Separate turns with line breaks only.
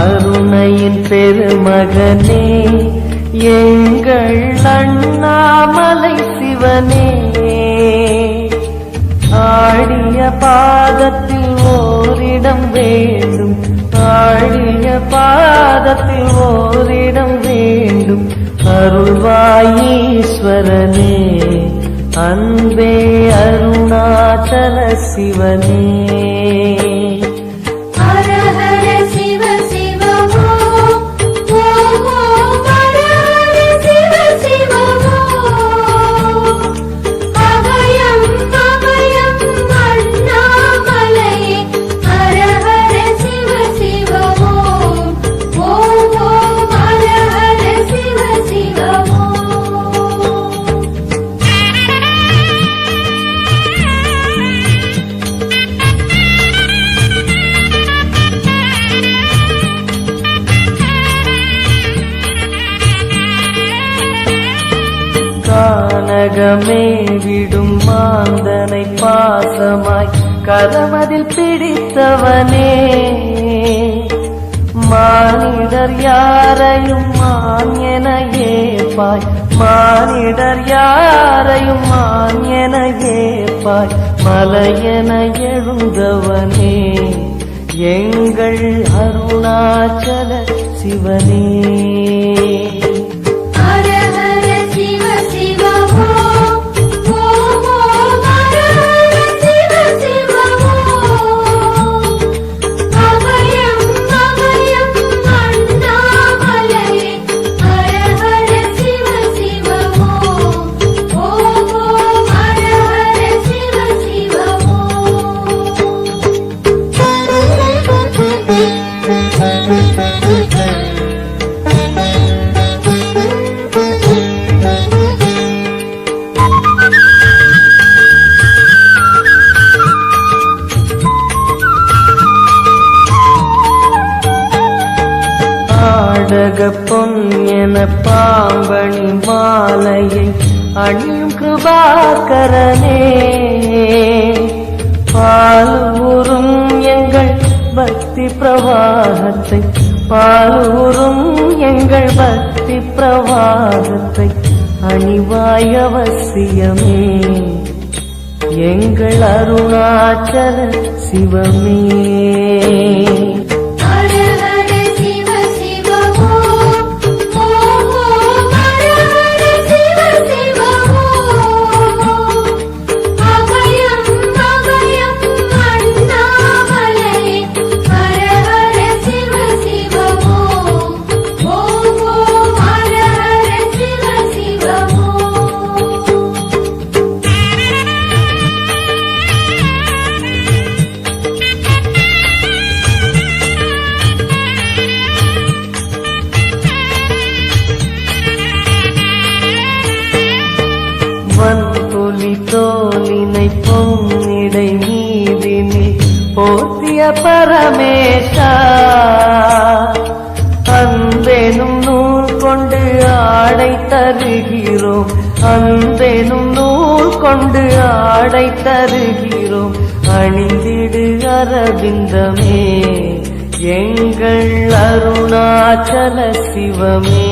அருணையின் பெருமகனே எங்கள் அண்ணாமலை சிவனே. வேண்டும். ஆடிய பாதத்தில் ஓரிடம் வேண்டும். அருள்வாயீஸ்வரனே அன்பே அருணாச்சல சிவனே. கானகமே விடும் மாந்தனை பாசமாய் கரமதில் பிடித்தவனே. மானிடர் யாரையும் மான் என ஏப்பாய் மானிடர் யாரையும் மான் என ஏப்பாய் மலையென எழுந்தவனே. எங்கள் அருணாச்சல சிவனே. ஆடக பொன் என பாம்பணி மாலையை அணியும் கிருபாகரனே. பாலூரும் எங்கள் பக்தி பிரவாகத்தை பாலூரும் எங்கள் பக்தி பிரவாகத்தை அணிவாய் அவசியமே. எங்கள் அருணாச்சல சிவமே. தோலினை பொன்னிடை மீதினில் போற்றிய பரமேஷா அந்தேனும் நூல் கொண்டு ஆடை தருகிறோம். அந்தேனும் நூல் கொண்டு ஆடை தருகிறோம். அணிந்திடு அரவிந்தமே எங்கள் அருணாச்சல சிவமே.